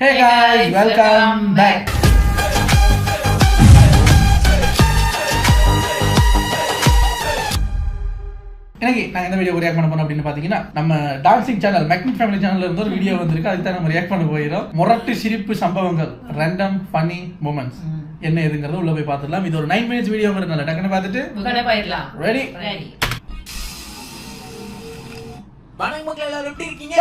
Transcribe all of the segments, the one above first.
Hey guys, welcome back. இன்னைக்கு நான் எந்த வீடியோ ரியாக்ட் பண்ண போறோம் அப்படின்னு பாத்தீங்கன்னா நம்ம டான்சிங் சேனல் மேக்னிக் ஃபேமிலி சேனல்ல இருந்து ஒரு வீடியோ வந்திருக்கு. அதுக்கு தான் நம்ம ரியாக்ட் பண்ண போயிடும் முரட்டு சிரிப்பு சம்பவங்கள் ரேண்டம் ஃபன்னி மூமெண்ட்ஸ் என்ன எதுங்கிறத உள்ள போய் பார்த்துடலாம். இது ஒரு நைன் மினிட்ஸ் வீடியோங்கிறதுனால டக்குன்னு பார்த்துட்டு ரெடி வணக்கம் மக்கள் எல்லாரும் எப்படி இருக்கீங்க?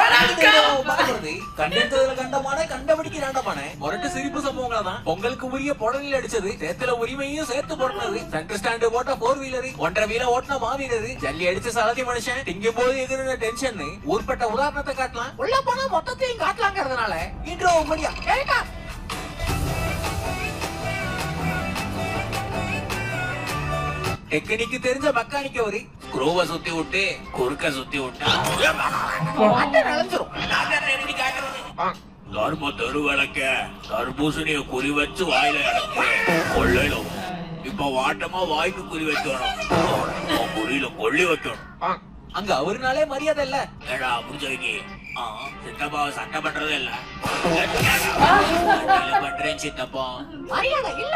பார்க்கறது கண்டெடுத்ததுல கண்டமான கண்டபடிக்கு ரெண்டமான முரட்டு சிரிப்பு சம்பவங்கள தான் பொங்கலுக்கு உரிய புடலில் அடிச்சது சேத்துல உரிமையும் சேர்த்து போடுறது சென்டர் ஸ்டாண்டு போட்ட போர் வீலர் ஒன்றரை வீல ஓட்டின மாவீரர். ஜல்லி அடிச்ச சலதி மனுஷன் திங்கும் போது எதிர்ந்த டென்ஷன் ஊர்பட்ட உதாரணத்தை காட்டலாம். உள்ள போனா மொத்தத்தையும் காட்டலாங்கிறதுனால இன்றோ மணியா கேட்டா டெக்னிக்கு தெரிஞ்ச மெக்கானிக்க ஒரு குரோவ சுத்தி விட்டு குறுக்க சுத்தி விட்டா. காட்டுறது. தர்ம தெரு விளக்க தர்பூசணிய குறி வச்சு வாயில கொள்ளையிலும் இப்ப வாட்டமா வாய்க்கு குறி வைக்கணும் குறியில கொள்ளி வைக்கணும். அங்க அவருனாலே மரியாதை இல்ல. ஏடா புரிஞ்சவைக்கு சித்தப்பாவை சட்டை பண்றதே இல்ல. பண்றேன் சித்தப்பா. மரியாதை இல்ல.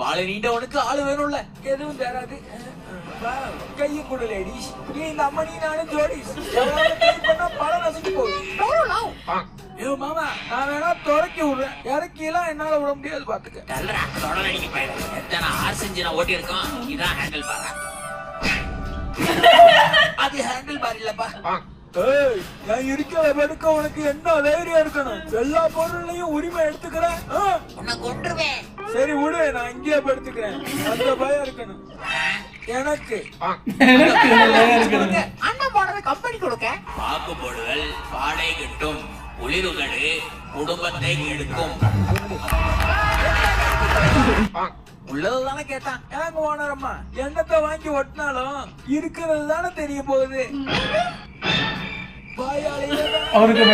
வாழை நீண்டவனுக்கு ஆளு வேணும்ல. எதுவும் தராது. கையை கொடு லேடிஸ் நீ இந்த அம்மனி நானும் ஜோடிஸ் பண்ணா படம் நசுக்கு போகுது ஐயோ மாமா நான் வேணா துறக்கி விடுறேன். இறக்கிலாம் என்னால விட முடியாது பாத்துக்க. தல்றா தொடரடிக்கு பயிர். எத்தனை ஆர் செஞ்சு ஓட்டி இருக்கோம் இதான் ஹேண்டில் பாரு அது ஹேண்டில் பார் இல்லப்பா. ஏய் நான் இருக்கிற படுக்க உனக்கு என்ன தைரியம் இருக்கணும்? எல்லா பொருளையும் உரிமை எடுத்துக்கிறேன்? உன்னை கொண்டுருவேன் சரி விடு. நான் இங்கேயே படுத்துக்கிறேன் அந்த பயம் இருக்கணும். எனக்கு. அண்ணன் போனது கம்பெனி கொடுக்க. வாக்கு போடுதல் பாடை கிட்டும் குளிருதடு குடும்பத்தை கெடுக்கும். உள்ளதுதானே கேட்டான். ஏங்க ஓனரம்மா எண்ணத்தை வாங்கி ஒட்டினாலும் இருக்கிறது தானே தெரிய போகுது. அவருக்கு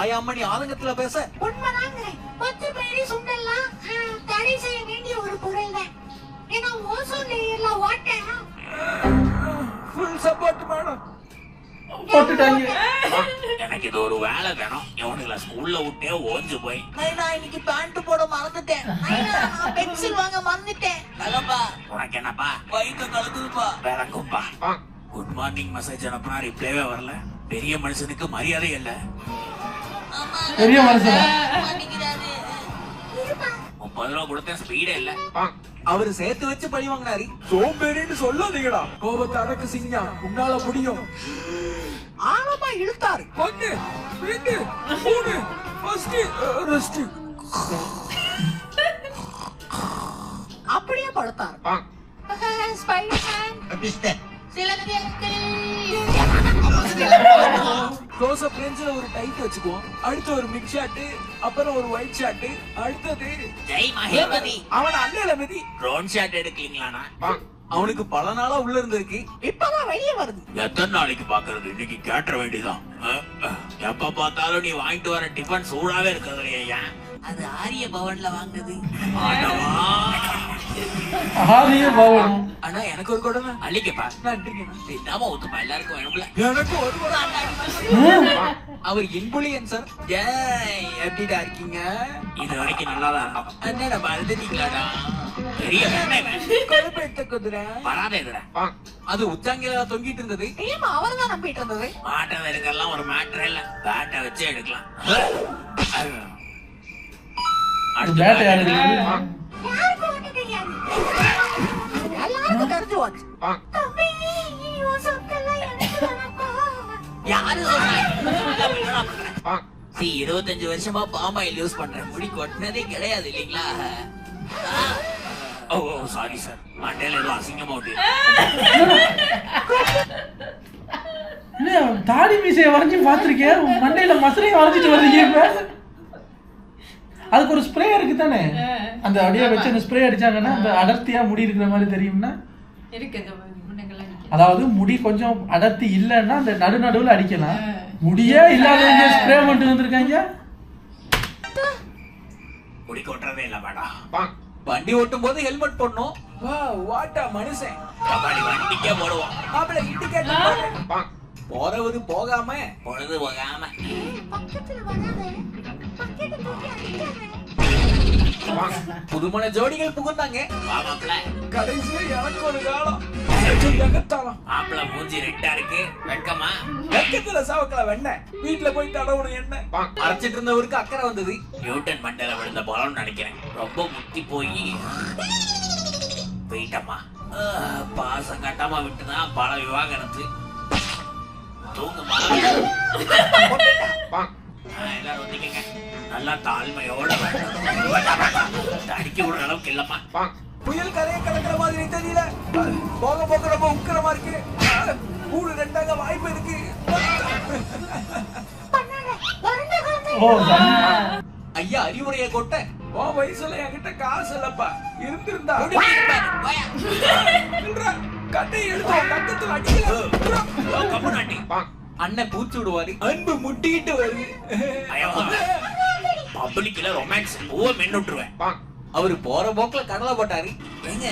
ஆயாமணி ஆதங்கத்துல பேச. உண்மைதாங்கிறேன். வேலை வேணும். இவனுங்களை ஸ்கூல்ல விட்டே ஓஞ்சு போய். நான் இன்னைக்கு பேண்ட் போட மறந்துட்டேன். ஐயா, நான் பென்சில் வாங்க மறந்துட்டேன். தகப்பா உனக்கு என்னப்பா? வயிற்று கலக்குதுப்பா விளங்கும்பா. குட் மார்னிங் மெசேஜ் அனுப்புனா ரிப்ளைவே வரல. பெரிய மனுஷனுக்கு மரியாதை இல்ல. பெரிய மனுஷன்? முப்பது ரூபா கொடுத்தேன் ஸ்பீடே இல்ல. அவரு சேர்த்து வச்சு பழி வாங்கினாரு. சோம்பேறின்னு சொல்லாதீங்கடா. கோபத்தை அடக்கு சிங்கா உன்னால முடியும். ஆழமா இழுத்தாரு. ஒண்ணு ரெண்டு மூணு ஃபர்ஸ்ட் ரெஸ்ட் அப்படியே படுத்தாரு. ஸ்பைடர்மேன், சிலந்திகள். க்ளோஸ் அப் ரேஞ்சில் ஒரு டைட் வச்சுக்குவோம். அடுத்து ஒரு மிக் ஷாட் அப்புறம் ஒரு ஒயிட் ஷாட் அடுத்தது ஜெய் மகேபதி அவன் அண்ணல மிதி ட்ரோன் ஷாட் எடுக்கலீங்களாண்ணா? அவனுக்கு பல நாளா உள்ள இருந்திருக்கு. இப்பதான் வெளியே வருது. எத்தனை நாளைக்கு பாக்குறது இன்னைக்கு கேட்ட வேண்டியதான். எப்ப பார்த்தாலும் நீ வாங்கிட்டு வர டிஃபன் சூடாவே இருக்கிறது ஏன் அது ஆரிய பவன்ல ஆதிய பவன். ஆனா எனக்கு ஒரு கொடுமை. அள்ளிக்கப்பா நன்றிங்க தின்னாம ஊத்துப்பா எல்லாருக்கும் வேணும்ல. எனக்கு ஒரு கொடுமை. அவர் இன்புலியன் சார். ஜெய் எப்படிடா இருக்கீங்க? இது வரைக்கும் நல்லாதான் இருந்தோம் என்னடா மறந்துட்டீங்களாடா. பெரிய கருப்பேட்ட குதிரை வராத அது உச்சாங்கில தொங்கிட்டு இருந்தது. ஏமா அவர் தான் நம்பிட்டு இருந்தது? மாட்டை இருக்கலாம் ஒரு மேட்டர் இல்ல. பேட்டை வச்சு எடுக்கலாம். இருபத்தஞ்சு வருஷமா பாம் ஆயில் யூஸ் பண்றேன். முடி கொட்டினதே கிடையாது இல்லைங்களா? ஆ. ஓ சாரி சார் மண்டையில ஏதோ அசிங்கமா விட்டு என்ன, தாடி மீசையை வரைஞ்சி பார்த்திருக்கேன் மண்டையில மசரையை வரைஞ்சிட்டு வர்றீங்க இப்ப அதுக்கு ஒரு ஸ்ப்ரே இருக்கு தானே? அந்த அப்படியே வச்சு அந்த ஸ்ப்ரே அடிச்சாங்கன்னா அந்த அடர்த்தியா முடி இருக்கிற மாதிரி தெரியும்னா. அதாவது முடி கொஞ்சம் அடர்த்தி இல்லைன்னா அந்த நடு நடுவுல அடிக்கலாம். முடியே இல்லாதவங்க ஸ்ப்ரே பண்ணிட்டு வந்திருக்காங்க. முடி கொட்டுறதே இல்ல மேடம். வண்டி ஓட்டும் போது ஹெல்மெட் போடணும் வா வாட்டா மனுஷன். கபாடி வண்டிக்கே போடுவோம் மாப்பிள்ள இண்டிகேட்டர் போறவரு போகாம. பொழுது போகாம. புதுமண ஜோடிகள் புகுந்தாங்க. கடைசியில எனக்கு ஒரு காலம். எகத்தாளம். மூஞ்சி ரெட்டா இருக்கு. வெட்கமா? வெக்கத்துல சவக்கல வெண்ண. வீட்டுல போய் தடவணும் என்ன அரைச்சிட்டு இருந்தவருக்கு அக்கறை வந்தது. நியூட்டன் மண்டல விழுந்த பலம்னு நினைக்கிறேன். ரொம்ப முத்தி போய். போயிட்டம்மா. ஆஹ், பாசம் கட்டாம விட்டுதான் பல விவாகரத்து. தூங்குமா? எல்லாரும் ஒத்திக்கங்க. நல்லா தாழ்மையோட அடிக்க விடுற அளவுக்கு இல்லம்மா. புயல் கரையை கடக்கிற மாதிரி தெரியல? போக போக ரொம்ப உக்கிரமா இருக்கு. கூடு ரெண்டாக வாய்ப்பு இருக்கு. ஓ. ஐயா அறிவுரையை கொட்ட. உன் வயசுல என்கிட்ட காசு இல்லப்பா. இருந்திருந்தா. கட்டையை எடுத்து உன் கக்கத்துல அடிக்கல. அண்ணன் பூச்சி விடுவாரு. அன்பு முட்டிக்கிட்டு வருது பப்ளிக்ல ரொமான்ஸ் பூவை மென்னுட்டுருவேன். அவரு போற போக்குல கடலை போட்டாரு. ஏங்க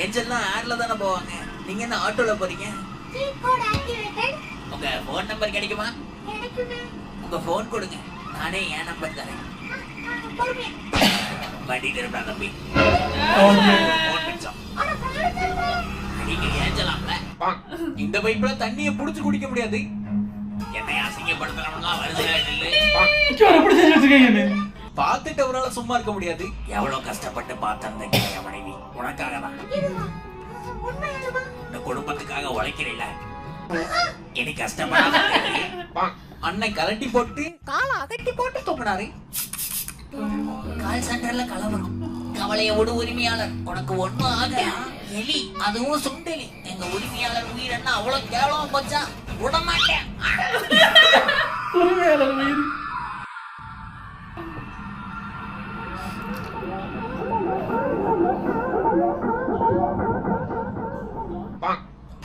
ஏஞ்சல்லாம் ஏர்ல தானே போவாங்க. நீங்க என்ன ஆட்டோல போறீங்க? உங்க போன் நம்பர் கிடைக்குமா? உங்க போன் கொடுங்க. நானே என் நம்பர் தரேன். வண்டி திரும்ப தம்பி. நீங்க ஏஞ்சலாம்ல. இந்த பைப்ல தண்ணிய புடிச்சு குடிக்க முடியாது. என்னை அசிங்கப்படுத்தணும்லாம் வருது பார்த்துட்டு அவரால சும்மா இருக்க முடியாது. எவ்வளவு கஷ்டப்பட்டு பார்த்தேன் என் மனைவி? உனக்காக தான் இந்த குடும்பத்துக்காக உழைக்கிறீல்ல? இனி இரு. அண்ணன் கலட்டி போட்டு காலை அகட்டி போட்டு தூங்கினாரு. கால் சென்டர்ல கலவரம். கவலைய விடு உரிமையாளர். உனக்கு ஒண்ணும் ஆக எலி அதுவும் சுண்டெலி. எங்க உரிமையாளர் உயிர் என்ன அவ்வளவு கேவலமா போச்சா? விட மாட்டேன் உரிமையாளர் உயிர்.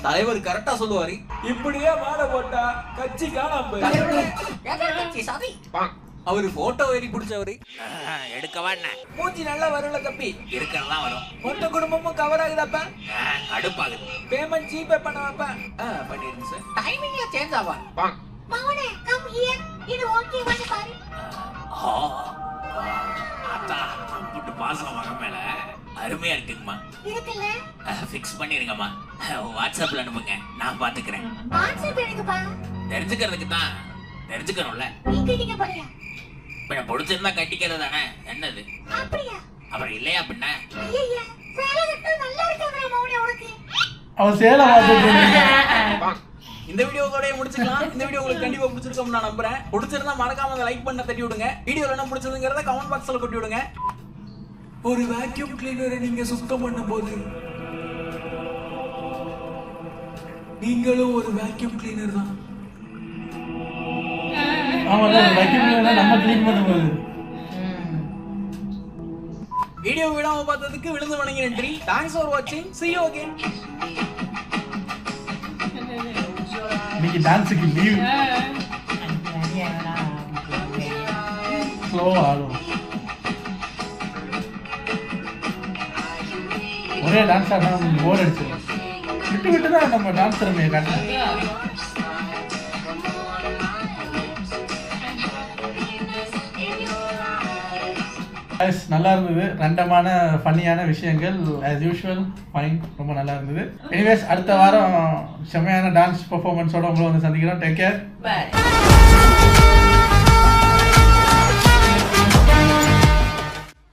தலைவர் கரெக்டா சொல்லுவாரு. இப்படியே மாலை போட்டா கட்சி காணாம. அவரு போட்டோ ஏறி பிடிச்சவரு. எடுக்கவா என்ன மூஞ்சி நல்லா வரும்ல தம்பி. இருக்கிறதா வரும். மொத்த குடும்பமும் கவர் ஆகுதாப்பா? ஆ, கடுப்பாகுது. பேமெண்ட் ஜிபே பண்ண வைப்பா பண்ணிருங்க சார். டைமிங்ல சேஞ்ச் ஆவா? மகனே கம் ஹியர் இது ஓகே வந்து பாரு. ஆ, அத்தா அம்புட்டு பாசம் மகன் மேல. அருமையா இருக்குங்கம்மா. இருக்குல்ல? ஃபிக்ஸ் பண்ணிருங்கம்மா. வாட்ஸ்அப்ல அனுப்புங்க. நான் பாத்துக்கிறேன். வாட்ஸ்அப் எனக்குப்பா தெரிஞ்சுக்கிறதுக்கு தான் தெரிஞ்சுக்கணும்ல. நீ கிட்டிக்க போறியா இப்ப நான் பிடிச்சிருந்தா கட்டிக்கிறது தானே? என்னது? அப்படியா? அப்புறம் இல்லையா பின்ன? ஐயா சேலை கட்டு நல்லா இருக்காங்க மௌனி உனக்கு? அவன் சேலை. இந்த வீடியோவோட முடிச்சுக்கலாம். இந்த வீடியோ உங்களுக்கு கண்டிப்பா பிடிச்சிருக்கும் நான் நம்புறேன். பிடிச்சிருந்தா மறக்காம அந்த லைக் பண்ண தட்டி விடுங்க. வீடியோல என்ன பிடிச்சதுங்கிறத கமெண்ட் பாக்ஸ்ல கொட்டி விடுங்க. ஒரு வேக்யூம் கிளீனரை நீங்க சுத்தம் பண்ணும்போது நீங்களும் ஒரு வேக்யூம் கிளீனர் தான் ஆமால வைக்கணும் நம்ம கிளீன் பண்ணும்போது வீடியோ விடாம பார்த்ததுக்கு விழுந்து வணங்கி நன்றி தேங்க்ஸ் ஃபார் வாட்சிங் see you again இன்னைக்கு டான்ஸுக்கு லீவ் ஸ்லோ ஆகும் ஒரே டான்ஸ் ஆடினா போர் அடிச்சிடும் விட்டு விட்டு தான் நம்ம டான்ஸ் திறமையை காட்டணும் எஸ் நல்லா இருந்தது. ரெண்டமான ஃபன்னியான விஷயங்கள். ஆஸ் யூஷுவல் ஃபைன் ரொம்ப நல்லா இருந்தது. எனிவேஸ் அடுத்த வாரம் செம்மையான டான்ஸ் பர்ஃபார்மன்ஸோட உங்களை வந்து சந்திக்கிறோம். Take care